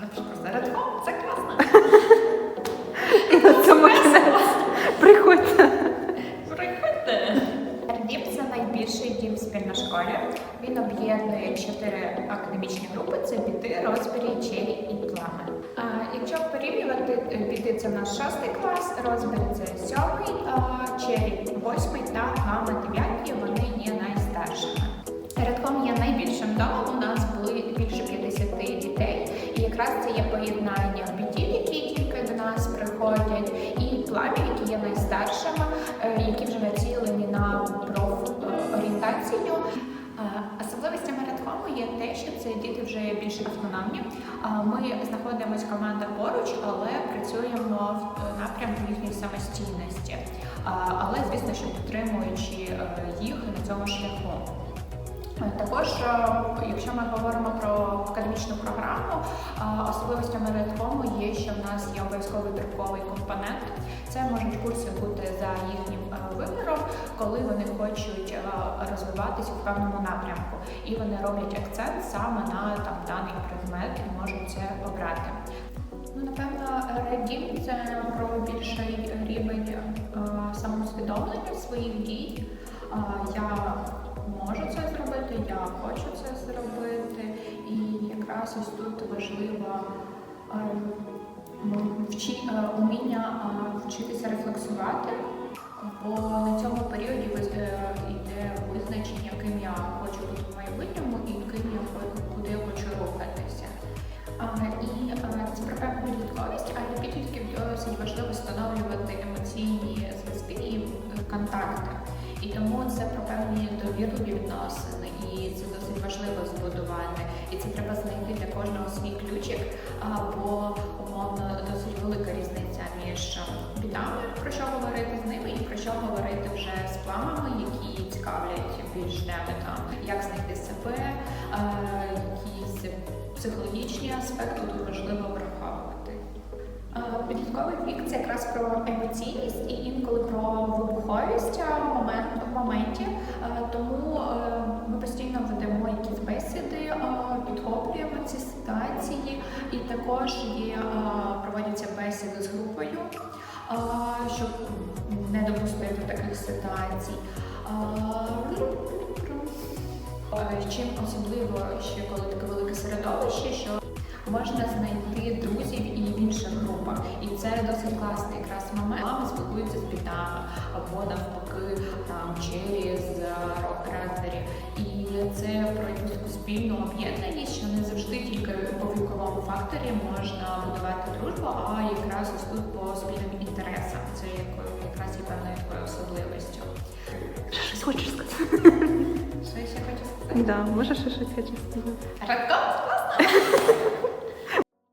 напишу просто Редком, це класно. І на цьому кінець. Приходьте. Приходьте. Дім це найбільший дім спіль на школі. Він об'єднує чотири академічні групи: це біти, розбері, чері і плами. Якщо порівнювати, е, біти це наш шостий клас, розбері це сьомий, а, чері восьмий та гама дев'ятий. Якраз це є поєднання бітів, які тільки до нас приходять, і пламів, які є найстаршими, е, які вже націлені на профорієнтацію. Е, Особливостями рядкому є те, що це діти вже більш автономні. Ми знаходимося команда поруч, але працюємо в напрямку їхньої самостійності. Але звісно, що підтримуючи е, їх на цьому шляху. Також, е, якщо ми говоримо про академічну програму, е, особливостями редкому є, що в нас є обов'язковий друковий компонент. Це можуть курси бути за їхнім е, вибором, коли вони хочуть розвиватися в певному напрямку, і вони роблять акцент саме на там даний предмет і можуть це обрати. Ну, напевно, Редім це про більший рівень самоусвідомлення своїх дій. Я можу це я хочу це зробити, і якраз ось тут важливо е, е, уміння вчитися рефлексувати, бо на цьому періоді е, йде визначення, ким я хочу бути в майбутньому і ким я куди я хочу рухатися. І це про підлітковість, а для підлітків досить важливо встановлювати емоційні зв'язки і контакти. І тому це про певні довірливі відносини, І це треба знайти для кожного свій ключик, бо умовно досить велика різниця між бідами, про що говорити з ними, і про що говорити вже з пламами, які цікавлять більш теми там, як знайти себе, е, якісь психологічні аспекти тут важливо враховувати. Е, Підлітковий вік це якраз про емоційність і інколи про вибуховість е, в моменті. Е, Тому е, ми постійно ведемо також є, е, проводяться бесіди з групою, е, щоб не допустити таких ситуацій. Е, Чим особливо ще коли таке велике середовище, що можна знайти друзів і в інших групах, і це досить класний якраз момент. Мами спілкуються з бітами або навпаки там через рок раздері. І це про якусь спільну об'єднаність, що не завжди тільки по віковому факторі можна будувати дружбу, а якраз ось тут по спільним інтересам. Це якраз є певною такою особливістю. Щось хочеш сказати? Що я ще хочу сказати? Да, може ще щось хочу сказати. Радко? Класно!